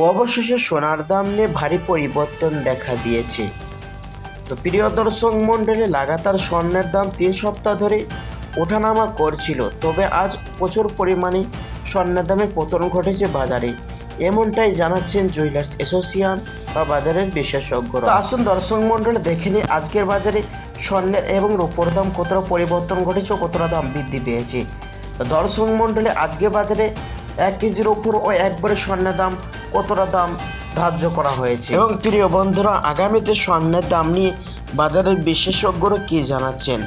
অবশেষে সোনার দাম নিয়ে ভারী পরিবর্তন দেখা দিয়েছে। তো প্রিয় দর্শক মণ্ডলী, লাগাতার স্বর্ণের দাম তিন সপ্তাহ ধরে ওঠানামা করছিল, তবে আজ প্রচুর পরিমাণে স্বর্ণের দামে পতন ঘটেছে বাজারে। এমনটাই জানাচ্ছেন জুয়েলার্স অ্যাসোসিয়েশন বা বাজারের বিশেষজ্ঞরা। তো আসুন দর্শক মণ্ডলী, দেখে নিই আজকের বাজারে স্বর্ণের এবং রূপোর দাম কতটা পরিবর্তন ঘটেছে কতটা দাম বৃদ্ধি পেয়েছে। দর্শক মণ্ডলী, আজকে বাজারে এক কেজির ওপর ও একবারে স্বর্ণের দাম কতটা দাম ধার্য করা হয়েছে? এবং প্রিয় বন্ধুরা, আগামীতে স্বর্ণের দাম নিয়ে বাজারের বিশেষজ্ঞরা কি জানাচ্ছেন?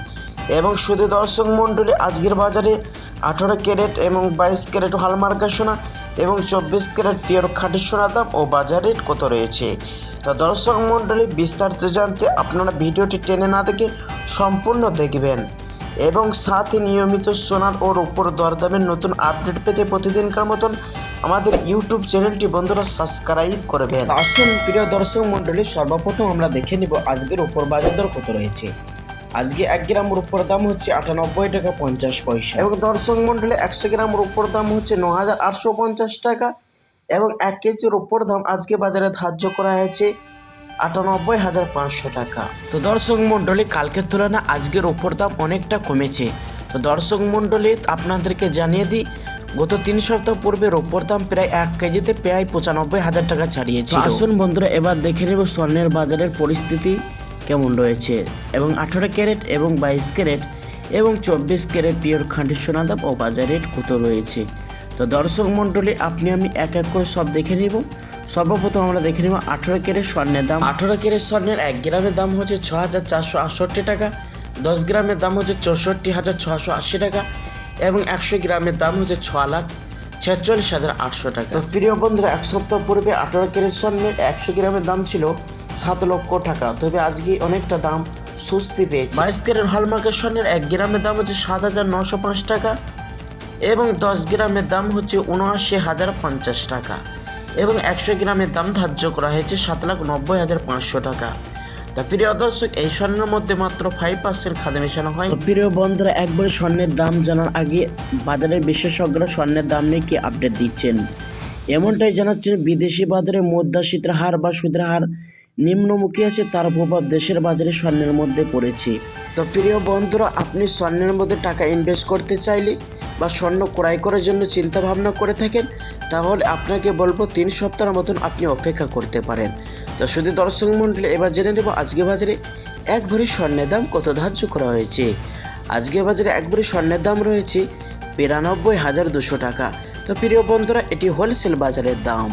এবং শুধু দর্শক মণ্ডলী, আজকের বাজারে আঠারো ক্যারেট এবং বাইশ ক্যারেট হালমার্কা সোনা এবং চব্বিশ ক্যারেট পিওর খাঁটি সোনা দাম ও বাজার রেট কত রয়েছে? তো দর্শক মণ্ডলী, বিস্তারিত জানতে আপনারা ভিডিওটি টেনে না দেখে সম্পূর্ণ দেখবেন। এবং সাথে নিয়মিত সোনার ও রূপোর দরদামের নতুন আপডেট পেতে প্রতিদিনকার মতন আমাদের ইউটিউব চ্যানেলটি বন্ধুরা সাবস্ক্রাইব করবেন। আসুন প্রিয় দর্শক মণ্ডলী সর্বপ্রথম আমরা দেখে নিব আজকের উপর বাজার দর কত রয়েছে। আজকে এক গ্রাম রূপোর দাম হচ্ছে আটানব্বই টাকা পঞ্চাশ পয়সা। এবং দর্শক মণ্ডলী একশো গ্রাম রূপোর দাম হচ্ছে ন হাজার আটশো পঞ্চাশ টাকা এবং এক কেজি রূপোর দাম আজকে বাজারে ধার্য করা হয়েছে আটানব্বই হাজার পাঁচশো টাকা। তো দর্শক মণ্ডলী, কালকের তুলনায় আজকের ওপর দাম অনেকটা কমেছে। তো দর্শক মণ্ডলী, আপনাদেরকে জানিয়ে দিই, গত তিন সপ্তাহ পূর্বে রোপর দাম প্রায় এক কেজিতে প্রায় পঁচানব্বই হাজার টাকা ছাড়িয়েছে আসুন বন্ধুরা, এবার দেখে নেব স্বর্ণের বাজারের পরিস্থিতি কেমন রয়েছে। এবং আঠারো ক্যারেট এবং বাইশ ক্যারেট এবং চব্বিশ ক্যারেট পিওর খাঁটি সোনা দাম ও বাজার রেট কত রয়েছে। তো দর্শক মণ্ডলী, আপনি আমি এক এক করে সব দেখে নিব। সর্বপ্রথম আমরা দেখে নিব আঠারো ক্যারেট স্বর্ণের দাম। আঠারো ক্যারেট স্বর্ণের এক গ্রামের দাম হচ্ছে ছ হাজার চারশো আটষট্টি টাকা দশ গ্রামের দাম হচ্ছে চৌষট্টি হাজার ছশো আশি টাকা এবং একশো গ্রামের দাম হচ্ছে ছ লাখ ছেচল্লিশ হাজার আটশো টাকা। তো প্রিয় বন্ধুরা এক সপ্তাহ পূর্বে আঠারো ক্যারেট স্বর্ণের একশো গ্রামের দাম ছিল সাত লক্ষ টাকা। তবে আজকে অনেকটা দাম সুস্তি পেয়েছে। বাইশ ক্যারেট হলমার্কের স্বর্ণের এক গ্রামের দাম হচ্ছে সাত হাজার নশো পাঁচ টাকা এবং দশ গ্রামের দাম হচ্ছে উনআশি হাজার পঞ্চাশ টাকা। এবং একশো গ্রামের দাম ধার্য করা হয়েছে সাত লাখ নব্বই হাজার পাঁচশো টাকা। তা প্রিয় দর্শক, এই স্বর্ণের মধ্যে মাত্র ফাইভ পার্সেন্ট খাদে মেশানো হয়। প্রিয় বন্ধুরা, একবার স্বর্ণের দাম জানার আগে বাজারের বিশেষজ্ঞরা স্বর্ণের দাম নিয়ে কি আপডেট দিচ্ছেন? এমনটাই জানাচ্ছেন বিদেশি বাজারে মুদ্রাস্ফীতির হার বা সুদের হার নিম্নমুখী আছে, তার প্রভাব দেশের বাজারে স্বর্ণের মধ্যে পড়েছে। তো প্রিয় বন্ধুরা, আপনি স্বর্ণের মধ্যে টাকা ইনভেস্ট করতে চাইলে বা স্বর্ণ ক্রয় করার জন্য চিন্তা ভাবনা করে থাকেন, তাহলে আপনাকে বলব তিন সপ্তাহের মতন আপনি অপেক্ষা করতে পারেন। তো শুধু দর্শক মন্ডলী এবার জেনে নেব আজকে বাজারে এক ভরি স্বর্ণের দাম কত ধার্য করা হয়েছে। আজকে বাজারে এক ভরি স্বর্ণের দাম রয়েছে বিরানব্বই হাজার দুশো টাকা। তো প্রিয় বন্ধুরা, এটি হোলসেল বাজারের দাম।